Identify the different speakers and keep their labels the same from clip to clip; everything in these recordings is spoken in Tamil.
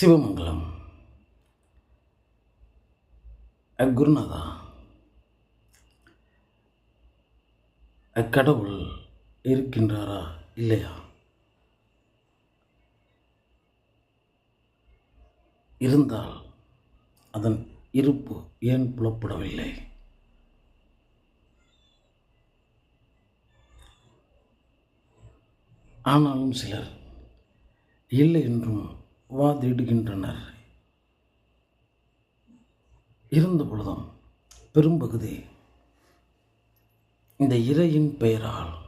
Speaker 1: சிவமங்கலம். அ, குருநாதா கடவுள் இருக்கின்றாரா இல்லையா? இருந்தால் அதன் இருப்பு ஏன் புலப்படவில்லை? ஆனாலும் சிலர் இல்லை என்றும் வாதிடுகின்றனர். இருந்த பொழுதும் பெரும்பகுதி இந்த இறையின் பெயரால்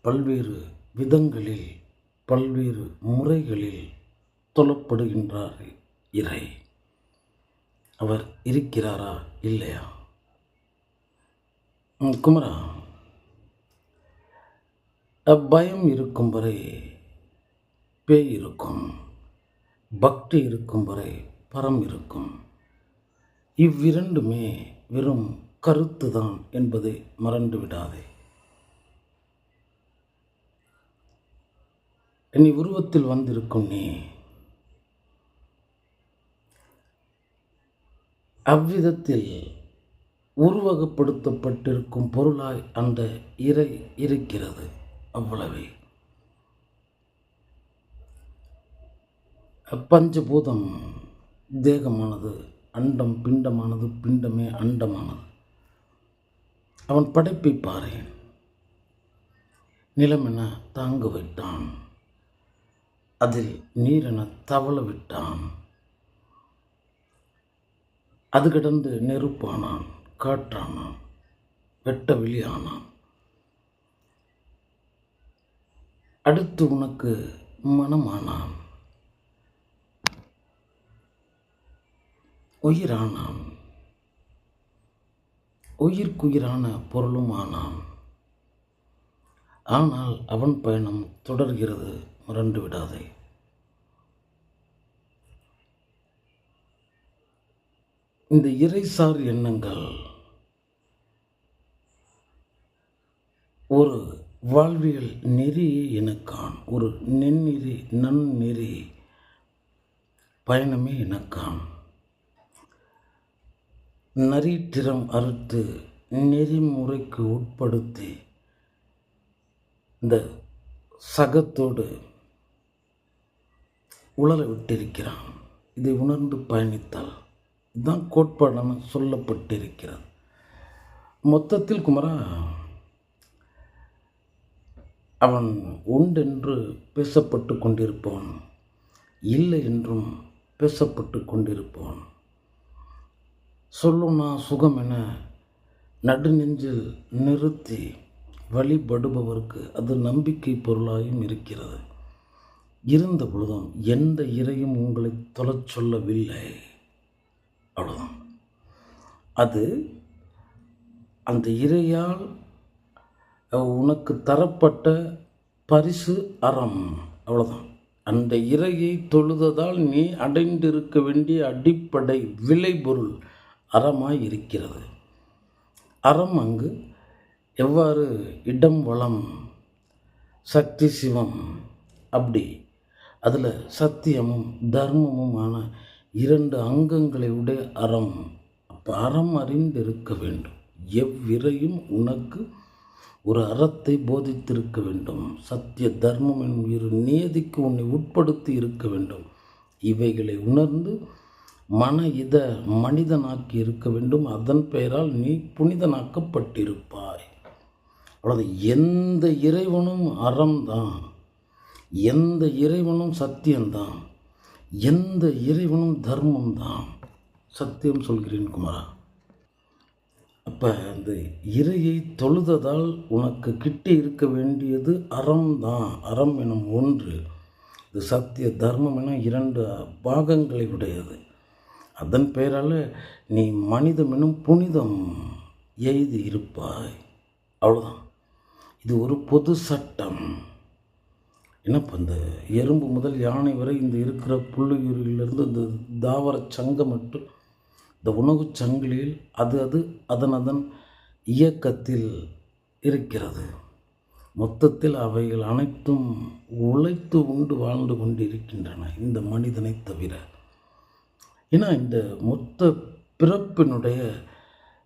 Speaker 1: பல்வேறு விதங்களில் பல்வேறு முறைகளில் தொழப்படுகின்றார் இறை. அவர் இருக்கிறாரா இல்லையா? குமரா பயம் இருக்கும் வரை பேய் இருக்கும். பக்தி இருக்கும் வரை பரம் இருக்கும். இவ்விரண்டுமே வெறும் கருத்துதான் என்பதை மறந்து விடாதே. நீ உருவத்தில் வந்திருக்கும் நீ அவ்விதத்தில் உருவகப்படுத்தப்பட்டிருக்கும் பொருளாய் அந்த இறை இருக்கிறது அவ்வளவே. பஞ்சபூதம் தேகமானது அண்டம் பிண்டமானது பிண்டமே அண்டமானது. அவன் படைப்பை பாரேன். நிலமென தாங்க விட்டான் அதில் நீரென தவள விட்டான் அது கிடந்து நெருப்பானான் காற்றானான் வெட்ட வெளியானான். அடுத்து உனக்கு மனமானான். உயிரானான் உயிர்க்குயிரான பொருளும் ஆனான் ஆனால் அவன் பயணம் தொடர்கிறது முரண்டு விடாதே. இந்த இறைசார் எண்ணங்கள் ஒரு வாழ்வியல் நெறியை எனக்கான் ஒரு நெந்நெறி நன்னெறி பயணமே எனக்கான். நரித்திரம் அறுத்து நெறிமுறைக்கு உட்படுத்தி இந்த சகத்தோடு உளர விட்டிருக்கிறான். இதை உணர்ந்து பயணித்தால் இதுதான் கோட்பாடான சொல்லப்பட்டிருக்கிறது. மொத்தத்தில் குமரா அவன் உண்டென்று பேசப்பட்டு கொண்டிருப்பவன் இல்லை என்றும் பேசப்பட்டு கொண்டிருப்பவன். சொல்லுனா சுகம் என நடுநெஞ்சில் நிறுத்தி வழிபடுபவருக்கு அது நம்பிக்கை பொருளாயும் இருக்கிறது. இருந்த பொழுதும் எந்த இறையும் உங்களை தொலைச் சொல்லவில்லை. அவ்வளோதான் அது அந்த இறையால் உனக்கு தரப்பட்ட பரிசு அறம். அவ்வளோதான் அந்த இறையை தொழுததால் நீ அடைந்திருக்க வேண்டிய அடிப்படை விளைபொருள். அறமாய் இருக்கிறது அறம் அங்கு எவ்வாறு இடம் வளம் சக்தி சிவம் அப்படி அதில் சத்தியமும் தர்மமுமான இரண்டு அங்கங்களை உடைய அறம். அப்போ அறம் அறிந்திருக்க வேண்டும். எவ்விரையும் உனக்கு ஒரு அறத்தை போதித்திருக்க வேண்டும். சத்திய தர்மம் என்னும் இரு நியதிக்கு உன்னை உட்படுத்தி இருக்க வேண்டும். இவைகளை உணர்ந்து மன இத மனிதனாக்கி இருக்க வேண்டும். அதன் பெயரால் நீ புனிதனாக்கப்பட்டிருப்பாய். அவ்வளவு எந்த இறைவனும் அறம்தான். எந்த இறைவனும் சத்தியம்தான். எந்த இறைவனும் தர்மம்தான். சத்தியம் சொல்கிறேன் குமாரா. அப்போ அந்த இறையை தொழுததால் உனக்கு கிட்டே இருக்க வேண்டியது அறம் தான் அறம் எனும் ஒன்று. இது சத்திய தர்மம் என இரண்டு பாகங்களை உடையது. அதன் பெயரால் நீ மனிதம் எனும் புனிதம் எய்தி இருப்பாய். அவ்வளோதான் இது ஒரு பொது சட்டம். என்னப்போ இந்த எறும்பு முதல் யானை வரை இந்த இருக்கிற புள்ளுயிரிலிருந்து இந்த தாவர சங்கம் மட்டும் இந்த உணவுச் சங்கிலியில் அது அது அதன் அதன் இயக்கத்தில் இருக்கிறது. மொத்தத்தில் அவைகள் அனைத்தும் உழைத்து உண்டு வாழ்ந்து கொண்டு இருக்கின்றன இந்த மனிதனை தவிர. ஏன்னா இந்த மொத்த பிறப்பினுடைய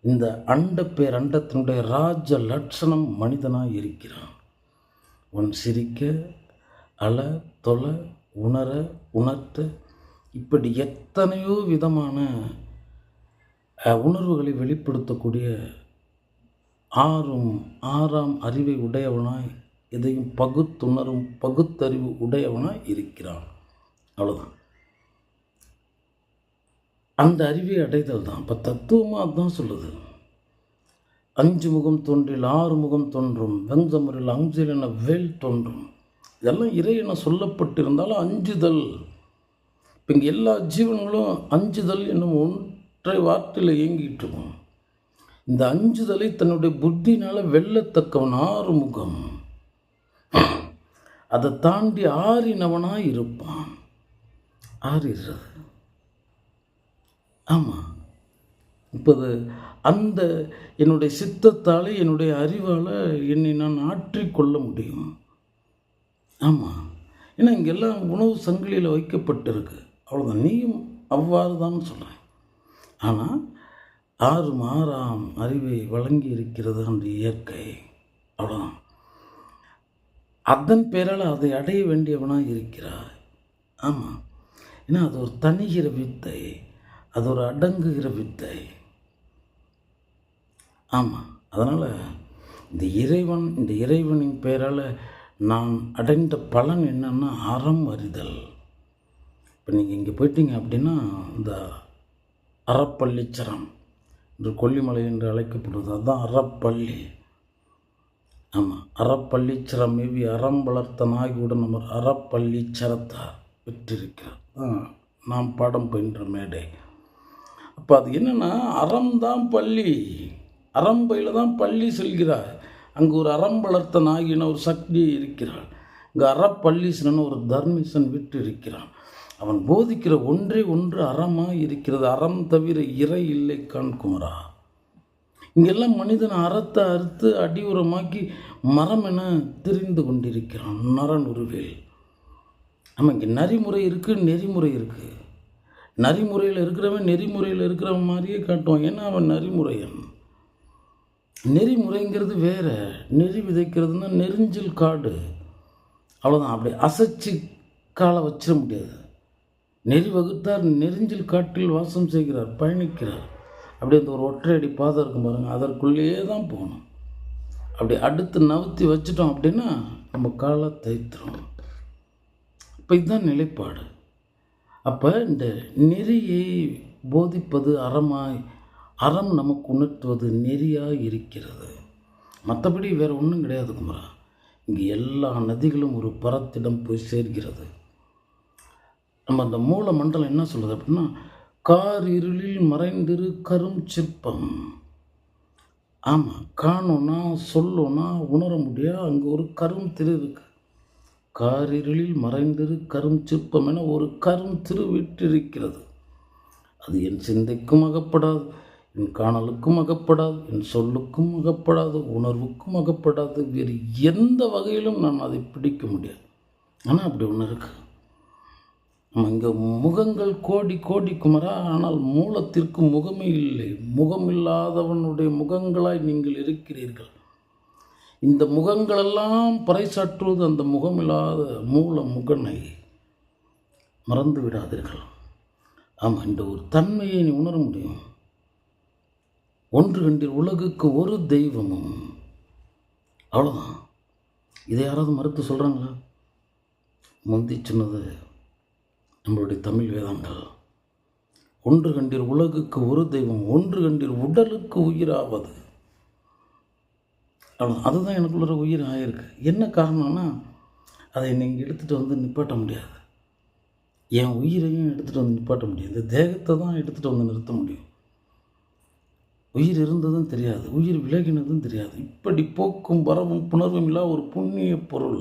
Speaker 1: இந்த அண்ட பேரண்டத்தினுடைய ராஜ லட்சணம் மனிதனாக இருக்கிறான். உன் சிரிக்க அல தொலை உணர உணர்த்த இப்படி எத்தனையோ விதமான உணர்வுகளை வெளிப்படுத்தக்கூடிய ஆறும் ஆறாம் அறிவை உடையவனாய் இதையும் பகுத்துணரும் பகுத்தறிவு உடையவனாய் இருக்கிறான். அவ்வளோதான் அந்த அறிவை அடைதல் தான். இப்போ தத்துவமாக அதுதான் சொல்லுது. அஞ்சு முகம் தோன்றில் ஆறு முகம் தோன்றும். வெங்கமுறையில் அஞ்சில் என வேல் தோன்றும். இதெல்லாம் இறை என சொல்லப்பட்டிருந்தாலும் அஞ்சுதல். இப்போ இங்கே எல்லா ஜீவன்களும் அஞ்சுதல் என்னும் ஒன்றை வார்த்தையில் இயங்கிட்டு இருக்கும் இந்த அஞ்சுதலை தன்னுடைய புத்தினால் வெல்லத்தக்கவன் ஆறு முகம். அதை தாண்டி ஆறினவனாக இருப்பான். ஆறிடுறது ஆமாம் இப்போது அந்த என்னுடைய சித்தத்தால் என்னுடைய அறிவால் என்னை நான் ஆற்றிக்கொள்ள முடியும். ஆமாம் ஏன்னா இங்கெல்லாம் உணவு சங்கிலியில் வைக்கப்பட்டிருக்கு. அவ்வளோதான் நீயும் அவ்வாறு தான் சொல்கிறேன் ஆனால் ஆறும் ஆறாம் அறிவை வழங்கி இருக்கிறது அந்த இயற்கை. அவ்வளோதான் அதன் பேரால் அதை அடைய வேண்டியவனாக இருக்கிறாய். ஆமாம் ஏன்னா அது ஒரு தனிகிற வித்தை. அது ஒரு அடங்குகிற வித்தை. ஆமாம் அதனால் இந்த இறைவன் இந்த இறைவனின் பெயரால் நான் அடைந்த பலன் என்னென்னா அறம் அறிதல். இப்போ நீங்கள் இங்கே போயிட்டீங்க அப்படின்னா இந்த அறப்பள்ளிச்சரம் என்று கொல்லிமலை என்று அழைக்கப்படுவது அதுதான் அறப்பள்ளி. ஆமாம் அறப்பள்ளிச்சரம் மேவி அறம் வளர்த்த நாய்குடன் நம்ம அறப்பள்ளிச்சரத்தார் பெற்றிருக்கிறார். நாம் பாடம் பயின்ற மேடை. அப்போ அது என்னென்னா அறம் தான் பள்ளி. அறம்பையில் தான் பள்ளி செல்கிறார். அங்கே ஒரு அறம் வளர்த்த நாயின ஒரு சக்தி இருக்கிறாள். இங்கே அறப்பள்ளீசனன் ஒரு தர்மிசன் விட்டு இருக்கிறான் அவன் போதிக்கிற ஒன்றே ஒன்று அறமாக இருக்கிறது. அறம் தவிர இறை இல்லை கண்குமரா. இங்கெல்லாம் மனிதன் அறத்தை அறுத்து அடியுரமாக்கி மரம் என தெரிந்து கொண்டிருக்கிறான். நரன் உருவில். ஆமாம் இங்கே நெறிமுறை இருக்குது நெறிமுறை இருக்குது நரிமுறையில் இருக்கிறவன் நெறிமுறையில் இருக்கிறவன் மாதிரியே காட்டுவான். ஏன்னா அவன் நெறிமுறையன் நெறிமுறைங்கிறது வேற. நெறி விதைக்கிறதுனா நெறிஞ்சில் காடு. அவ்வளோதான் அப்படி அசைச்சு காலை வச்சிட முடியாது. நெறி வகுத்தார் நெறிஞ்சில் காட்டில் வாசம் செய்கிறார் பயணிக்கிறார். அப்படி அந்த ஒரு ஒற்றையடி பாதை இருக்கும் பாருங்கள் அதற்குள்ளேயே தான் போகணும். அப்படி அடுத்து நவுத்தி வச்சிட்டோம் அப்படின்னா நம்ம காலை தைத்துறோம் இப்போ இதுதான் நிலைப்பாடு. அப்போ இந்த நெறியை போதிப்பது அறமாய் அறம் நமக்கு உணர்த்துவது நெறியாக இருக்கிறது. மற்றபடி வேறு ஒன்றும் கிடையாது குமரா. இங்கே எல்லா நதிகளும் ஒரு பரத்திடம் போய் சேர்கிறது. நம்ம அந்த மூல மண்டலம் என்ன சொல்லுது அப்படின்னா கார் இருளில் மறைந்திரு கரும் சிற்பம். ஆமாம் காணோன்னா சொல்லோன்னா உணர முடியாது அங்கே ஒரு கரும் திரு இருக்கு. காரிருளில் மறைந்திரு கரும் சிற்பம் என ஒரு கரும் திருவிட்டிருக்கிறது. அது என் சிந்தைக்கும் அகப்படாது என் காணலுக்கும் அகப்படாது என் சொல்லுக்கும் அகப்படாது உணர்வுக்கும் அகப்படாது. வேறு எந்த வகையிலும் நான் அதை பிடிக்க முடியாது. ஆனால் அப்படி ஒன்று இருக்கு. நம்ம இங்கே முகங்கள் கோடி கோடி குமரா ஆனால் மூலத்திற்கு முகமே இல்லை. முகமில்லாதவனுடைய முகங்களாய் நீங்கள் இருக்கிறீர்கள். இந்த முகங்களெல்லாம் பறைசாற்றுவது அந்த முகமில்லாத மூல முகனை மறந்து விடாதீர்கள். ஆமாம் இந்த ஒரு தன்மையை நீ உணர முடியும். ஒன்று கண்டில் உலகுக்கு ஒரு தெய்வமும். அவ்வளோதான் இதை யாராவது மறுத்து சொல்கிறாங்களா முந்தி சொன்னது நம்மளுடைய தமிழ் வேதங்கள் ஒன்று கண்டீர் உலகுக்கு ஒரு தெய்வம் ஒன்று கண்டீர் உடலுக்கு உயிராவது. அவ்வளோ அதுதான் எனக்குள்ள உயிர் ஆயிருக்கு. என்ன காரணம்னா அதை நீங்கள் எடுத்துகிட்டு வந்து நிப்பாட்ட முடியாது. என் உயிரையும் எடுத்துகிட்டு வந்து நிப்பாட்ட முடியாது. இந்த தேகத்தை தான் எடுத்துகிட்டு வந்து நிறுத்த முடியும். உயிர் இருந்ததும் தெரியாது. உயிர் விலகினதும் தெரியாது. இப்படி போக்கும் வரவும் புணர்வும் இல்லா ஒரு புண்ணிய பொருள்.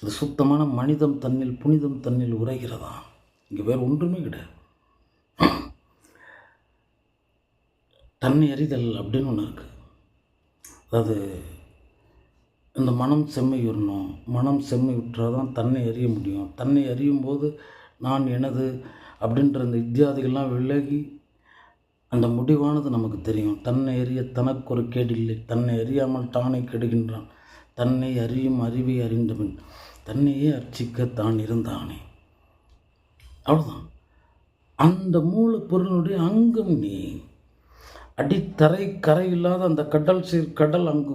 Speaker 1: அது சுத்தமான மனிதம் தன்னில் புனிதம் தன்னில் உரைகிறதா? இங்கே வேறு ஒன்றுமே கிடையாது. தன்னை அறிதல் அப்படின்னு ஒன்று இருக்குது அதாவது இந்த மனம் செம்மையுறணும் மனம் செம்மை விட்டால் தான் தன்னை அறிய முடியும். தன்னை அறியும் போது நான் எனது அப்படின்ற இந்த இத்தியாதிகள்லாம் விலகி அந்த முடிவானது நமக்கு தெரியும். தன்னை அறிய தனக்கு ஒரு கேடில்லை தன்னை அறியாமல் தானே கெடுகின்றான். தன்னை அறியும் அறிவை அறிந்தவன் தன்னையே அர்ச்சிக்க தான் இருந்தானே. அவ்வளோதான் அந்த மூலப்பொருளுடைய அங்கம் நீ. அடித்தரை கரை இல்லாத அந்த கடல் சீர் கடல் அங்கு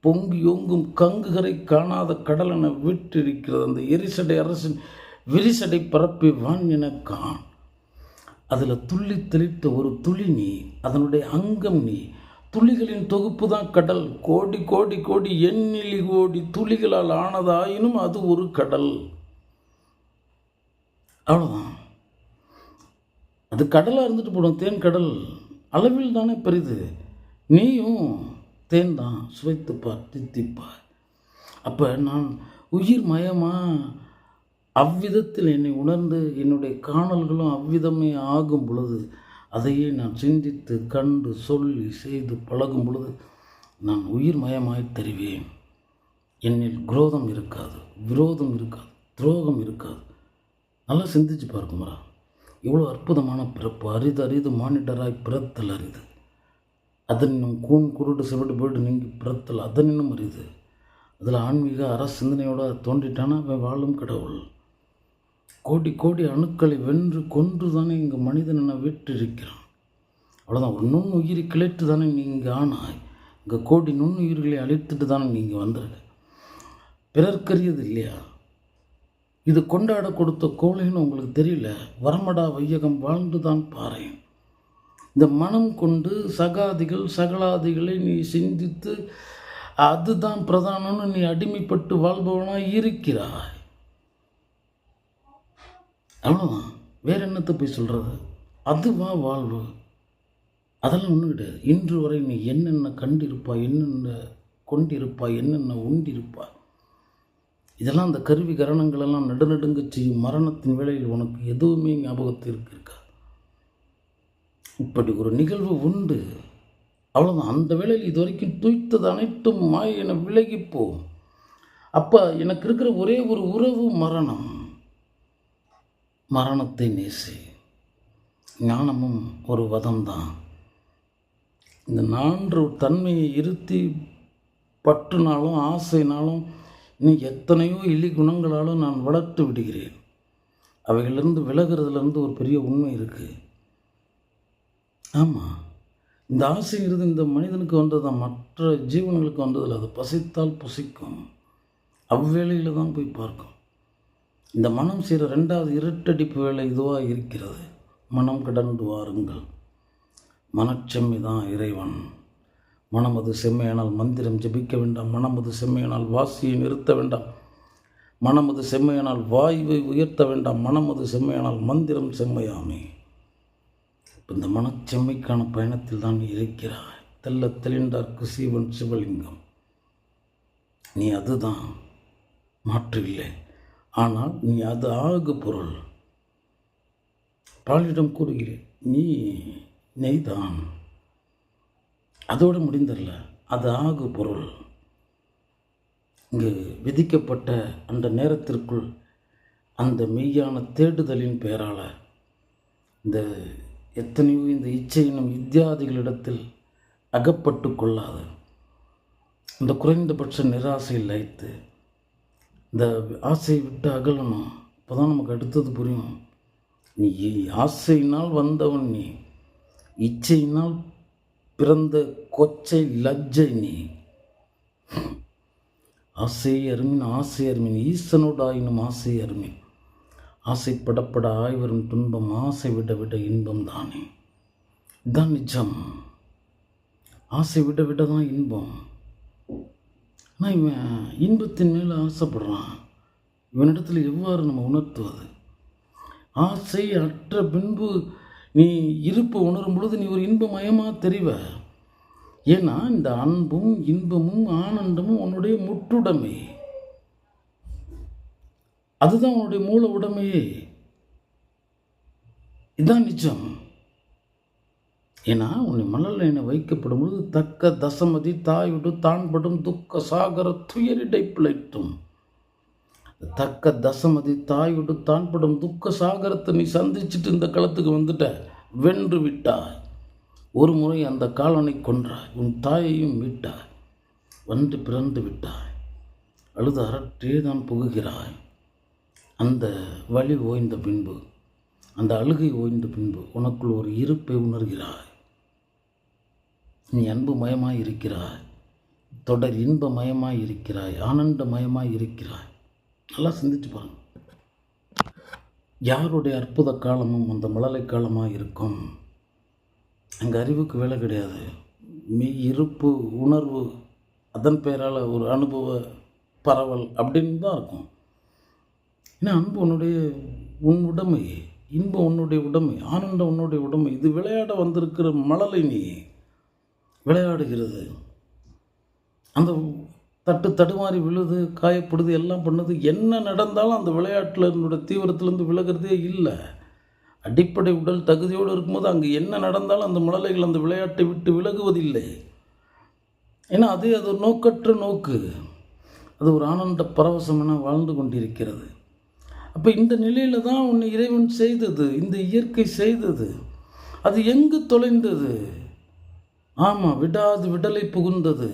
Speaker 1: பொங்கி ஓங்கும் கங்குகரை காணாத கடல் என விட்டிருக்கிறது அந்த எரிசடை அரசின் விரிசடை பரப்பி வான் என கான் அதில் துள்ளி தெளித்த ஒரு துளி நீ அதனுடைய அங்கம் நீ. துளிகளின் தொகுப்பு தான் கடல். கோடி கோடி கோடி எண்ணிலி கோடி துளிகளால் ஆனதாயினும் அது ஒரு கடல். அவ்வளோதான் அது கடலாக இருந்துட்டு போடும் தேன் கடல். அளவில் தானே பெரிது. நீயும் தேன் தான் சுவைத்துப்பார் தித்திப்பார். அப்போ நான் உயிர் மயமாக அவ்விதத்தில் என்னை உணர்ந்து என்னுடைய காணல்களும் அவ்விதமே ஆகும் பொழுது அதையே நான் சிந்தித்து கண்டு சொல்லி செய்து பழகும் பொழுது நான் உயிர் மயமாய் தெரிவேன். என்னில் குரோதம் இருக்காது விரோதம் இருக்காது துரோகம் இருக்காது. நல்லா சிந்திச்சு பார்க்குமரா இவ்வளோ அற்புதமான பிறப்பு அரிது அரிது மானிட்டராய் பிறத்தல் அரிது. அதனும் கூன் குருடு செவிடு போய்டு நீங்கி பிறத்தல் அதனினும் அரிது. அதில் ஆன்மீக அற சிந்தனையோட தோன்றிட்டானா? அவன் வாழும் கடவுள். கோடி கோடி அணுக்களை வென்று கொன்று தானே இங்கே மனிதன் என விட்டிருக்கிறான் அவ்வளோதான் ஒரு நுண்ணுயிரி கிளைத்து தானே நீங்கள் ஆனாய். இங்கே கோடி நுண்ணுயிர்களை அழித்துட்டு தானே நீங்கள் வந்திருக்க. பிறர்க்கரியது இல்லையா? இது கொண்டாட கொடுத்த கோழைன்னு உங்களுக்கு தெரியல? வரமடா வையகம் வாழ்ந்து தான் பாறேன் இந்த மனம் கொண்டு சகாதிகள் சகலாதிகளை நீ சிந்தித்து அதுதான் பிரதானம்னு நீ அடிமைப்பட்டு வாழ்பவனாக இருக்கிறாய். அவ்வளோதான் வேற என்னத்தை போய் சொல்கிறது அதுவா வாழ்வு? அதெல்லாம் ஒன்றும் கிடையாது. இன்று வரை நீ என்னென்ன கண்டிருப்பாய் என்னென்ன கொண்டிருப்பாய் என்னென்ன உண்டிருப்பாய்? இதெல்லாம் அந்த கருவி கரணங்களெல்லாம் நடுநடுங்க செய்யும் மரணத்தின் வேளையில் உனக்கு எதுவுமே ஞாபகத்திற்கு இருக்கா இப்படி ஒரு நிகழ்வு உண்டு. அவ்வளோதான் அந்த வேளையில் இது வரைக்கும் துய்த்தது அனைத்தும் மாய என விலகிப்போம். அப்போ எனக்கு இருக்கிற ஒரே ஒரு உறவு மரணம். மரணத்தை நேசி. ஞானமும் ஒரு வதம்தான். இந்த நான்கு தன்மையை இருத்தி பற்றுனாலும் ஆசைனாலும் இன்னும் எத்தனையோ இலி குணங்களாலும் நான் வளர்த்து விடுகிறேன். அவைகளிலிருந்து விலகிறதுலேருந்து ஒரு பெரிய உண்மை இருக்குது ஆமாம் இந்த ஆசைங்கிறது இந்த மனிதனுக்கு வந்தது தான் மற்ற ஜீவன்களுக்கு வந்ததில்லை அது பசித்தால் புசிக்கும். அவ்வேளையில் தான் போய் பார்க்கும். இந்த மனம் செய்கிற ரெண்டாவது இருட்டடிப்பு வேலை இதுவாக இருக்கிறது. மனம் கடந்து வாருங்கள் மனச்சம்மி தான் இறைவன். மனமது செம்மையானால் மந்திரம் ஜெபிக்க வேண்டாம் மனமது செம்மையானால் வாசியை நிறுத்த வேண்டாம். மனமது செம்மையானால் வாயுவை உயர்த்த வேண்டாம் மனமது செம்மையானால் மந்திரம் செம்மையாமே. இந்த மனச்செம்மைக்கான பயணத்தில் தான் நீ இருக்கிறாய். தெல்ல தெளிந்தார்க்கு சீவன் சிவலிங்கம். நீ அதுதான் மாற்றில்லை. ஆனால் நீ அது ஆகு பொருள். பாலிடம் கூறுகிறேன் நீ நெய்தான். அதோடு முடிந்ததில்ல அது ஆகு பொருள். இங்கு விதிக்கப்பட்ட அந்த நேரத்திற்குள் அந்த மெய்யான தேடுதலின் பெயரால் இந்த எத்தனையோ இந்த இச்சை என்னும் இத்தியாதிகளிடத்தில் அகப்பட்டு கொள்ளாது இந்த குறைந்தபட்ச நிராசையில் லைத்து இந்த ஆசையை விட்டு அகலணும். அப்போ தான் நமக்கு அடுத்தது புரியும். நீ ஆசையினால் வந்தவன் நீ இச்சையினால் பிறந்த கொச்சை லஜ்ஜை நீ. ஆசை அருமின் ஆசை அருமின் ஈசனோடாயினும் ஆசை அருமின். ஆசைப்படப்பட ஆய்வரும் துன்பம் ஆசை விட விட இன்பம் தானே. இதுதான் நிஜம். ஆசை விட விட தான் இன்பம். ஆனால் இவன் இன்பத்தின் மேலே ஆசைப்படுறான். இவனிடத்தில் எவ்வாறு நம்ம உணர்த்துவது? ஆசை அற்ற பின்பு நீ இருப்பு உணரும் பொழுது நீ ஒரு இன்பமயமாக தெரிவ. ஏன்னா இந்த அன்பும் இன்பமும் ஆனந்தமும் உன்னுடைய முற்றுடைமை. அதுதான் உன்னுடைய மூல உடைமையே இதுதான் நிஜம் ஏன்னா உன்னை மணல் என்னை வைக்கப்படும் பொழுது தக்க தசமதி தாயுடு தான்படும் துக்க சாகர துயரிடை பிழைத்தும். தக்க தசமதி தாயோடு தான்படும் துக்க சாகரத்தை நீ சந்திச்சுட்டு இந்த களத்துக்கு வந்துட்ட. வென்று விட்டாய். ஒரு முறை அந்த காலனை கொன்றாய். உன் தாயையும் மீட்டாய். வந்து பிறந்து விட்டாய். அழுது அரற்றே தான் புகுகிறாய். அந்த வழி ஓய்ந்த பின்பு அந்த அழுகை ஓய்ந்த பின்பு உனக்குள் ஒரு இருப்பை உணர்கிறாய். நீ அன்பு மயமாய் இருக்கிறாய். தொடர் இன்ப மயமாய் இருக்கிறாய். ஆனந்த மயமாய் இருக்கிறாய். நல்லா சிந்திச்சு பாருங்க. யாருடைய அற்புத காலமும் அந்த மழலை காலமாக இருக்கும்? அங்கே அறிவுக்கு வேலை கிடையாது. மெய் இருப்பு உணர்வு அதன் பெயரால் ஒரு அனுபவ பரவல் அப்படின்னு தான் இருக்கும். ஏன்னா அன்பு உன்னுடைய உன் உடைமை இன்பம் உன்னுடைய உடைமை ஆனந்தம் உன்னுடைய உடைமை இது விளையாட வந்திருக்கிற மழலை நீ விளையாடுகிறது. அந்த தட்டு தடுமாறி விழுது காயப்படுது எல்லாம் பண்ணுது. என்ன நடந்தாலும் அந்த விளையாட்டில் என்னோட தீவிரத்துலேருந்து விலகிறதே இல்லை. அடிப்படை உடல் தகுதியோடு இருக்கும்போது அங்கே என்ன நடந்தாலும் அந்த மழலைகள் அந்த விளையாட்டை விட்டு விலகுவதில்லை. ஏன்னா அது அது ஒரு நோக்கற்ற நோக்கு. அது ஒரு ஆனந்த பரவசம் என வாழ்ந்து கொண்டிருக்கிறது. அப்போ இந்த நிலையில் தான் உன்னை இறைவன் செய்தது இந்த இயற்கை செய்தது. அது எங்கு தொலைந்தது? ஆமாம் விடாது விடலை புகுந்தது.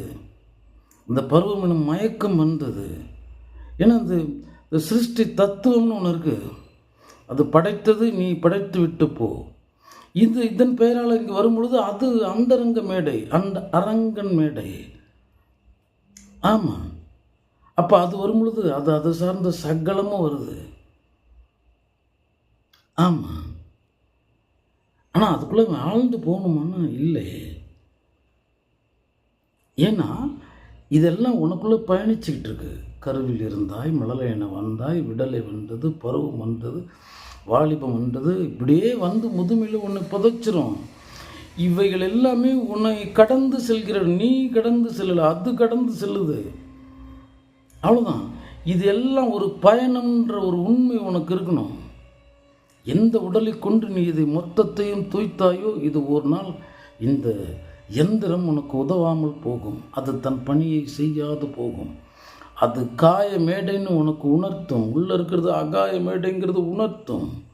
Speaker 1: இந்த பருவம் எனும் மயக்கம் வந்தது. ஏன்னா இந்த சிருஷ்டி தத்துவம்னு ஒன்று இருக்குது அது படைத்தது நீ படைத்து விட்டு போ. இது இதன் பெயரால் இங்கே வரும் பொழுது அது அந்தரங்க மேடை அந்த அரங்கன் மேடை. ஆமாம் அப்போ அது வரும்பொழுது அது அதை சார்ந்த சகலமும் வருது. ஆமாம் ஆனால் அதுக்குள்ளே ஆழ்ந்து போகணுமான்னா இல்லை. ஏன்னா இதெல்லாம் உனக்குள்ளே பயணிச்சுக்கிட்டு இருக்கு கருவில் இருந்தாய் மழலை என வந்தாய் விடலை வந்தது பருவம் வந்தது வாலிபம் வந்தது இப்படியே வந்து முதுமையில் உன்னை புதைச்சிரும். இவைகள் எல்லாமே உன்னை கடந்து செல்கிற நீ கடந்து செல்லலை அது கடந்து செல்லுது. அவ்வளோதான் இது எல்லாம் ஒரு பயணம்ன்ற ஒரு உண்மை உனக்கு இருக்கணும். எந்த உடலை கொண்டு நீ இதை மொத்தத்தையும் தூய்த்தாயோ இது ஒரு நாள் இந்த எந்திரம் உனக்கு உதவாமல் போகும். அது தன் பணியை செய்யாது போகும். அது காய மேடைன்னு உனக்கு உணர்த்தும். உள்ளே இருக்கிறது அகாய மேடைங்கிறது உணர்த்தும்.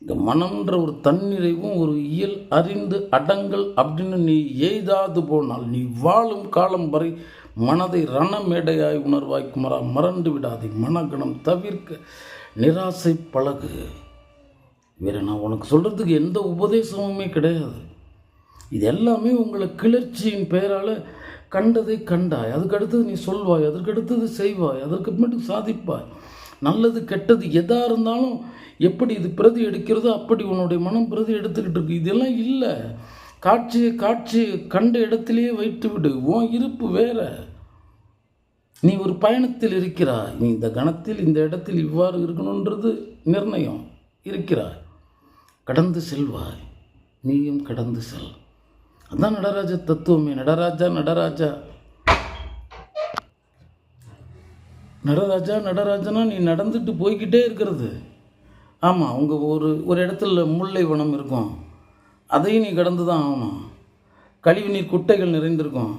Speaker 1: இந்த மனம்ன்ற ஒரு தன்னிறைவும் ஒரு இயல் அறிந்து அடங்கல் அப்படின்னு நீ எய்தாது போனால் நீ வாழும் காலம் வரை மனதை ரண மேடையாய் உணர்வாய் குமரா. மறந்து விடாதே. மனகணம் தவிர்க்க நிராசை பழகு. வேறு நான் உனக்கு சொல்கிறதுக்கு எந்த உபதேசமுமே கிடையாது. இது எல்லாமே உங்களை கிளர்ச்சியின் பெயரால் கண்டதை கண்டாய். அதுக்கடுத்தது நீ சொல்வாய் அதற்கு அடுத்தது செய்வாய் அதற்கு மட்டும் சாதிப்பாய். நல்லது கெட்டது எதாக இருந்தாலும் எப்படி இது பிரதி எடுக்கிறதோ அப்படி உன்னுடைய மனம் பிரதி எடுத்துக்கிட்டு இருக்கு. இதெல்லாம் இல்லை. காட்சியை காட்சி கண்ட இடத்திலேயே வைத்து விடு. உன் இருப்பு வேற. நீ ஒரு பயணத்தில் இருக்கிறாய். நீ இந்த கணத்தில் இந்த இடத்தில் இவ்வாறு இருக்கணுன்றது நிர்ணயம். இருக்கிறாய். கடந்து செல்வாய். நீயும் கடந்து செல். அதான் நடராஜ தத்துவமே. நடராஜா நடராஜா. நடராஜா நடராஜனா நீ நடந்துட்டு போய்கிட்டே இருக்கிறது. ஆமாம் உங்கள் ஒரு ஒரு இடத்துல முல்லை வனம் இருக்கும். அதையும் நீ கடந்து தான் ஆகணும் கழிவுநீர் குட்டைகள் நிறைந்திருக்கும்.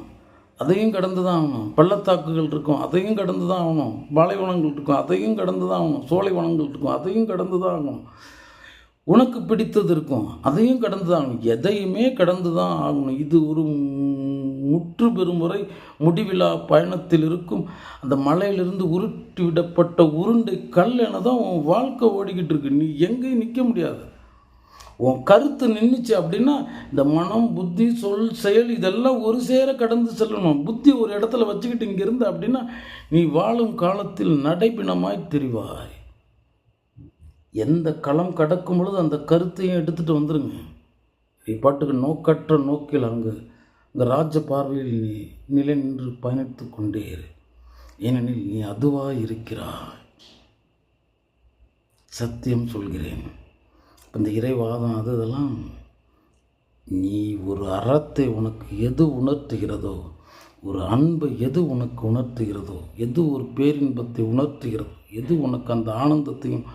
Speaker 1: அதையும் கடந்து தான் ஆகணும். பள்ளத்தாக்குகள் இருக்கும். அதையும் கடந்து தான் ஆகணும். பாலைவனங்கள் இருக்கும். அதையும் கடந்து தான் ஆகணும். சோலை வனங்கள் இருக்கும். அதையும் கடந்து தான் ஆகணும். உனக்கு பிடித்தது இருக்கும். அதையும் கடந்து தான் ஆகணும் எதையுமே கடந்து தான் ஆகணும். இது ஒரு முற்று பெறுமுறை முடிவிழா பயணத்தில் இருக்கும். அந்த மலையிலிருந்து உருட்டி விடப்பட்ட உருண்டை கல் என தான் உன் வாழ்க்கை ஓடிக்கிட்டு இருக்கு. நீ எங்கேயும் நிற்க முடியாது. உன் கருத்து நின்றுச்சு அப்படின்னா இந்த மனம் புத்தி சொல் செயல் இதெல்லாம் ஒரு சேர கடந்து செல்லணும். புத்தி ஒரு இடத்துல வச்சுக்கிட்டு இங்கே இருந்த அப்படின்னா நீ வாழும் காலத்தில் நடைபிணமாய் தெரிவாய். எந்த களம் கடக்கும் பொழுது அந்த கருத்தையும் எடுத்துகிட்டு வந்துருங்க. நீ பாட்டுக்கு நோக்கற்ற நோக்கில் அங்கு அங்கே ராஜ பார்வையில் நீ நிலை நின்று பயணித்து கொண்டே இரு ஏனெனில் நீ அதுவாக இருக்கிறாய். சத்தியம் சொல்கிறேன். இந்த இறைவாதம் அது இதெல்லாம் நீ ஒரு அறத்தை உனக்கு எது உணர்த்துகிறதோ ஒரு அன்பை எது உனக்கு உணர்த்துகிறதோ எது ஒரு பேரின்பத்தை உணர்த்துகிறதோ எது உனக்கு அந்த ஆனந்தத்தையும்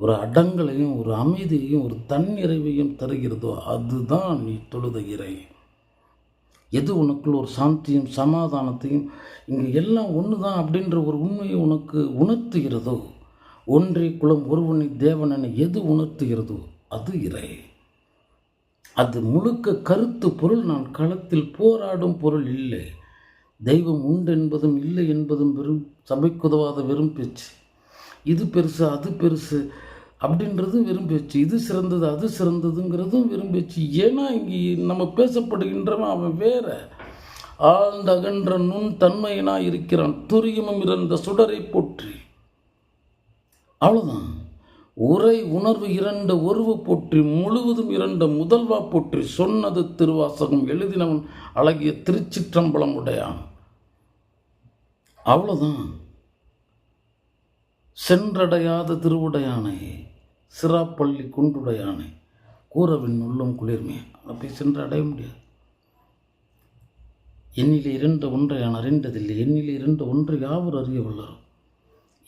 Speaker 1: ஒரு அடங்கலையும் ஒரு அமைதியையும் ஒரு தன்னிறைவையும் தருகிறதோ அதுதான் நீ தொழுத இறை. எது உனக்குள்ள ஒரு சாந்தியும் சமாதானத்தையும் இங்கே எல்லாம் ஒன்று தான் அப்படின்ற ஒரு உண்மையை உனக்கு உணர்த்துகிறதோ? ஒன்றே குலம் ஒருவனை தேவன் என எது உணர்த்துகிறதோ அது இறை. அது முழுக்க கருத்து பொருள். நான் களத்தில் போராடும் பொருள் இல்லை. தெய்வம் உண்டு என்பதும் இல்லை என்பதும் வெறும் சபைக்குதவாத வெறும் பேச்சு. இது பெருசு அது பெருசு அப்படின்றது விரும்பிச்சு இது சிறந்தது அது சிறந்ததுங்கிறதும் விரும்பிச்சு ஏன்னா இங்கே நம்ம பேசப்படுகின்றவன் அவன் வேற. ஆழ்ந்த அகன்ற நுண் தன்மையினாய் இருக்கிறான். துரியமும் இறந்த சுடரை போற்றி. அவ்வளோதான் உரை உணர்வு இரண்ட உருவு போற்றி. முழுவதும் இரண்ட முதல்வா போற்றி. சொன்னது திருவாசகம் எழுதினவன் அழகிய திருச்சிற்றம்பலம் உடையான். அவ்வளோதான் சென்றடையாத திருவுடையானை. சிராப்பள்ளி குன்றுடையானை கூறவின் உள்ளம் குளிர்மே. அவனை போய் சென்று அடைய முடியாது. என்னிலே இரண்டு ஒன்றை யான் அறிந்ததில்லை. என்னிலே இரண்டு ஒன்றை யாவர் அறிய வல்லரும்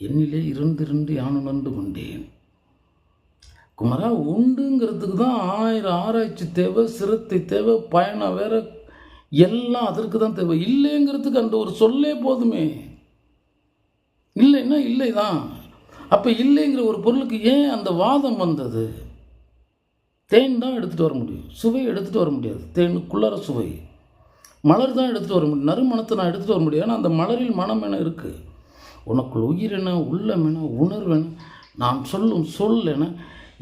Speaker 1: என்னிலே இருந்திருந்து யான் உணர்ந்து கொண்டேன். குமரா உண்டுங்கிறதுக்கு தான் ஆயிரம் ஆராய்ச்சி தேவை சிரத்தை தேவை பயணம் வேற எல்லாம் அதற்கு தான் தேவை. இல்லைங்கிறதுக்கு அந்த ஒரு சொல்லே போதுமே. இல்லைன்னா இல்லை தான். அப்போ இல்லைங்கிற ஒரு பொருளுக்கு ஏன் அந்த வாதம் வந்தது? தேன் தான் எடுத்துகிட்டு வர முடியும். சுவை எடுத்துகிட்டு வர முடியாது. தேனுக்குள்ளார சுவை. மலர் தான் எடுத்துகிட்டு வர முடியும். நறுமணத்தை நான் எடுத்துகிட்டு வர முடியும். ஏன்னா அந்த மலரில் மனம் என இருக்குது உனக்குள் உயிரென உள்ளமென உணர்வென நான் சொல்லும் சொல் என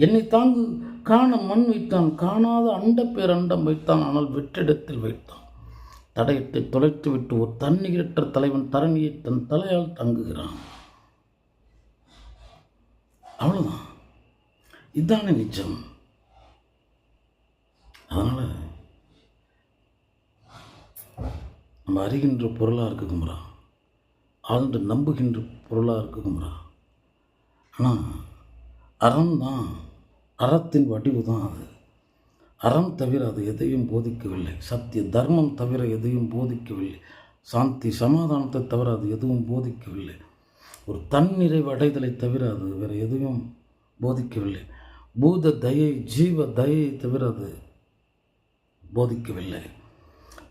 Speaker 1: என்னை தாங்கு காண மண் வைத்தான். காணாத அண்ட பேரண்டம் வைத்தான். ஆனால் வெற்றிடத்தில் வைத்தான். தடையத்தை தொலைத்து விட்டு ஒரு தண்ணீரற்ற தலைவன் தரணியை தன் தலையால் தங்குகிறான். அவ்வளோதான் இதுதானே நிச்சயம் அதனால் நம்ம அறிகின்ற பொருளாக இருக்கு குமரா. ஆழ்ந்து நம்புகின்ற பொருளாக இருக்குது குமரா. ஆனால் அறம் தான் அறத்தின் வடிவு தான் அது. அறம் தவிர அது எதையும் போதிக்கவில்லை. சத்திய தர்மம் தவிர எதையும் போதிக்கவில்லை. சாந்தி சமாதானத்தை தவிர அது எதுவும் போதிக்கவில்லை. ஒரு தன்னிறைவு அடைதலை தவிர அது வேறு எதுவும் போதிக்கவில்லை. பூத தயை ஜீவ தயை தவிர அது போதிக்கவில்லை.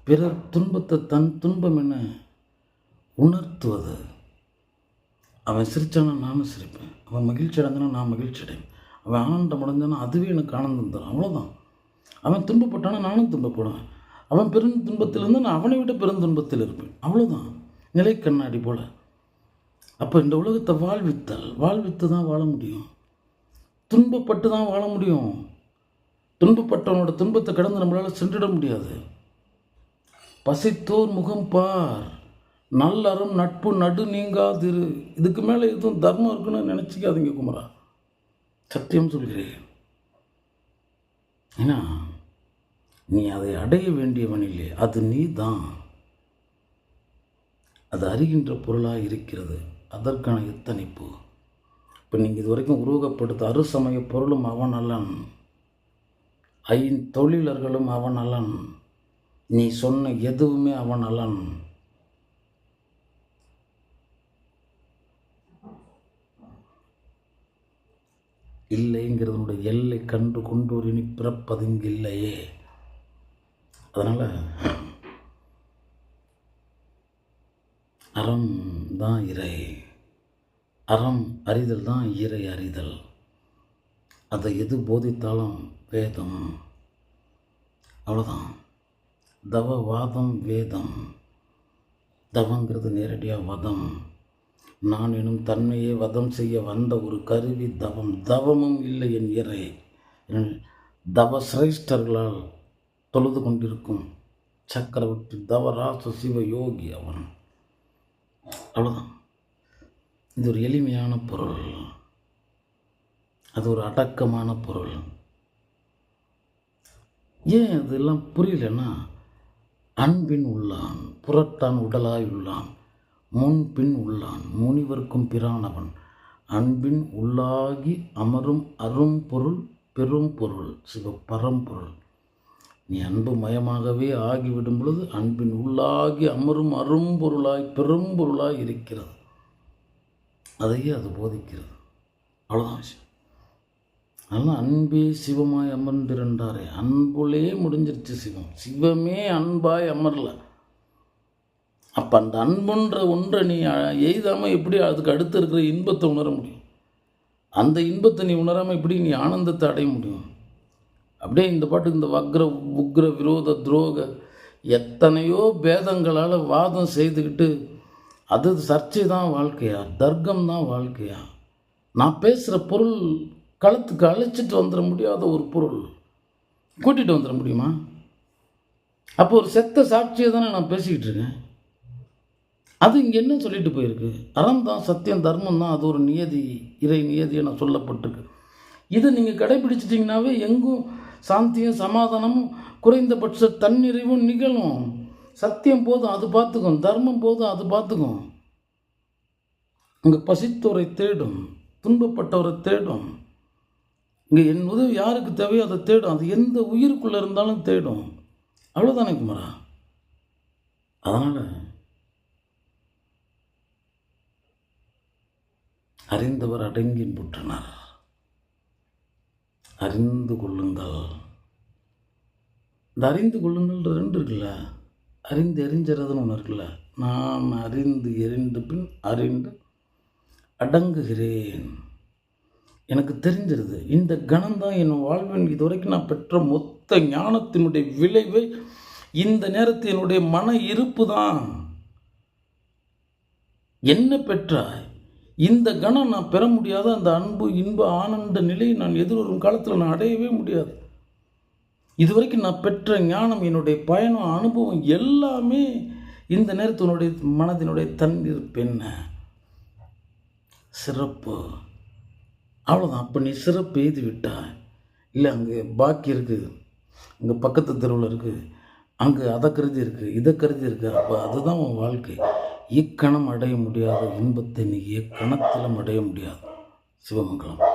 Speaker 1: பிறர் துன்பத்தை தன் துன்பம் என உணர்த்துவது. அவன் சிரித்தானா நானும் சிரிப்பேன். அவன் மகிழ்ச்சி அடைஞ்சானா நான் மகிழ்ச்சி அடைவேன். அவன் ஆனந்தம் அடைஞ்சானா அதுவே எனக்கு ஆனந்தம் தரும். அவ்வளோதான் அவன் துன்பப்பட்டானா நானும் துன்பப்படுவேன். அவன் பெரும் துன்பத்திலிருந்து நான் அவனை விட பெருந்துன்பத்தில் இருப்பேன். அவ்வளோதான் நிலை கண்ணாடி போல். அப்போ இந்த உலகத்தை வாழ்வித்தல் வாழ்வித்து தான் வாழ முடியும். துன்பப்பட்டு தான் வாழ முடியும். துன்பப்பட்டவனோட துன்பத்தை கடந்து நம்மளால் சென்றிட முடியாது. பசித்தோர் முகம் பார். நல்லறம் நட்பு நடு நீங்காதிரு. இதுக்கு மேலே எதுவும் தர்மம் இருக்குன்னு நினச்சிக்காதீங்க குமரா. சத்தியம் சொல்கிறேன். ஏன்னா நீ அதை அடைய வேண்டியவன் இல்லை. அது நீ தான் அது அறிகின்ற பொருளாக இருக்கிறது. அதற்கான எத்தனிப்பு? இப்போ நீங்கள் இது வரைக்கும் உருவகப்படுத்த அருசமய பொருளும் அவன் அல்லன் ஐந்தொழிலர்களும் அவன் அல்லன் நீ சொன்ன எதுவுமே அவன் அல்லன் இல்லைங்கிறதனுடைய எல்லை கண்டு கொண்டோர் இனி பிறப்பதுங்கில்லையே. அதனால் அறம் தான் இறை. அறம் அறிதல் தான் இறை அறிதல். அதை எது போதித்தாலும் வேதம். அவ்வளோதான் தவ வாதம். வேதம் தவங்கிறது நேரடியாக வதம். நான் எனும் தன்மையை வதம் செய்ய வந்த ஒரு கருவி தவம். தவமும் இல்லை என் இறை. தவ சிரேஷ்டர்களால் தொழுது கொண்டிருக்கும் சக்கரவர்த்தி தவராச சிவ யோகி அவன். அவ்வளோதான் இது ஒரு எளிமையான பொருள். அது ஒரு அடக்கமான பொருள். ஏன் அதெல்லாம் புரியலன்னா அன்பின் உள்ளான் புறத்தான் உடலாய் உள்ளான் முன்பின் உள்ளான் முனிவர்க்கும் பிரானவன். அன்பின் உள்ளாகி அமரும் அரும் பொருள் பெரும் பொருள் சிவ பரம்பொருள் நீ அன்பு மயமாகவே ஆகிவிடும் பொழுது அன்பின் உள்ளாகி அமரும் அரும்பொருளாய் பெரும்பொருளாய் இருக்கிறது. அதையே அது போதிக்கிறது. அவ்வளோதான் விஷயம். அதனால் அன்பே சிவமாய் அமர்ந்திருந்தாரே. அன்புலே முடிஞ்சிருச்சு சிவம். சிவமே அன்பாய் அமரல. அப்போ அந்த அன்புன்ற ஒன்றை நீ எய்தாமல் எப்படி அதுக்கு அடுத்து இருக்கிற இன்பத்தை உணர முடியும்? அந்த இன்பத்தை நீ உணராமல் எப்படி நீ ஆனந்தத்தை அடைய முடியும்? அப்படியே இந்த பாட்டுக்கு இந்த வக்ர உக்ர விரோத துரோக எத்தனையோ பேதங்களால் வாதம் செய்துக்கிட்டு அது சர்ச்சை தான் வாழ்க்கையா? தர்க்கம் தான் வாழ்க்கையா? நான் பேசுகிற பொருள் களத்துக்கு அழைச்சிட்டு வந்துட முடியாத ஒரு பொருள். கூட்டிகிட்டு வந்துட முடியுமா? அப்போ ஒரு செத்த சாட்சியை தானே நான் பேசிக்கிட்டு இருக்கேன். அது இங்கே என்ன சொல்லிட்டு போயிருக்கு? அறம் தான் சத்தியம் தர்மம் தான் அது ஒரு நியதி இறை நியதியை நான் சொல்லப்பட்டிருக்கு. இதை நீங்கள் கடைபிடிச்சிட்டிங்கனாவே எங்கும் சாந்தியும் சமாதானமும் குறைந்தபட்ச தன்னிறைவும் நிகழும். சத்தியம் போதும் அது பார்த்துக்கும். தர்மம் போதும் அது பார்த்துக்கும். அங்கே பசித்தோரை தேடும் துன்பப்பட்டவரை தேடும். இங்கே என் உதவி யாருக்கு தேவையோ அதை தேடும். அது எந்த உயிருக்குள்ளே இருந்தாலும் தேடும். அவ்வளோதானே குமரா? அதனால் அறிந்தவர் அடங்கி புற்றினார் அறிந்து கொள்ளுங்கள். இந்த அறிந்து கொள்ளுங்கள் ரெண்டு இருக்குல்ல? அறிந்து எரிஞ்சிறதுன்னு ஒன்று இருக்குல்ல? நான் அறிந்து எரிந்து பின் அறிந்து அடங்குகிறேன். எனக்கு தெரிஞ்சிருது. இந்த கணம்தான் என் வாழ்வின் இதுவரைக்கும் நான் பெற்ற மொத்த ஞானத்தினுடைய விளைவை. இந்த நேரத்தில் என்னுடைய மன இருப்பு தான் என்ன பெற்றாய்? இந்த கணம் நான் பெற முடியாத அந்த அன்பு இன்ப ஆனந்த நிலையை நான் எதிர்வரும் காலத்தில் நான் அடையவே முடியாது. இதுவரைக்கும் நான் பெற்ற ஞானம் என்னுடைய பயணம் அனுபவம் எல்லாமே இந்த நேரத்தினுடைய மனதினுடைய தன்னிருப்பு என்ன? சிறப்பு. அவ்வளோதான் அப்போ நீ சிறப்பு எழுதி விட்டா இல்லை அங்கே பாக்கி இருக்குது அங்கே பக்கத்து தெருவில் இருக்குது அங்கே அதை கருதி இருக்குது இதை கருதி இருக்குது அப்போ அதுதான் உன் வாழ்க்கை. இக்கணம் அடைய முடியாத இன்பத்தை நீ எக்கணத்திலும் அடைய முடியாது. சிவமங்கலம்.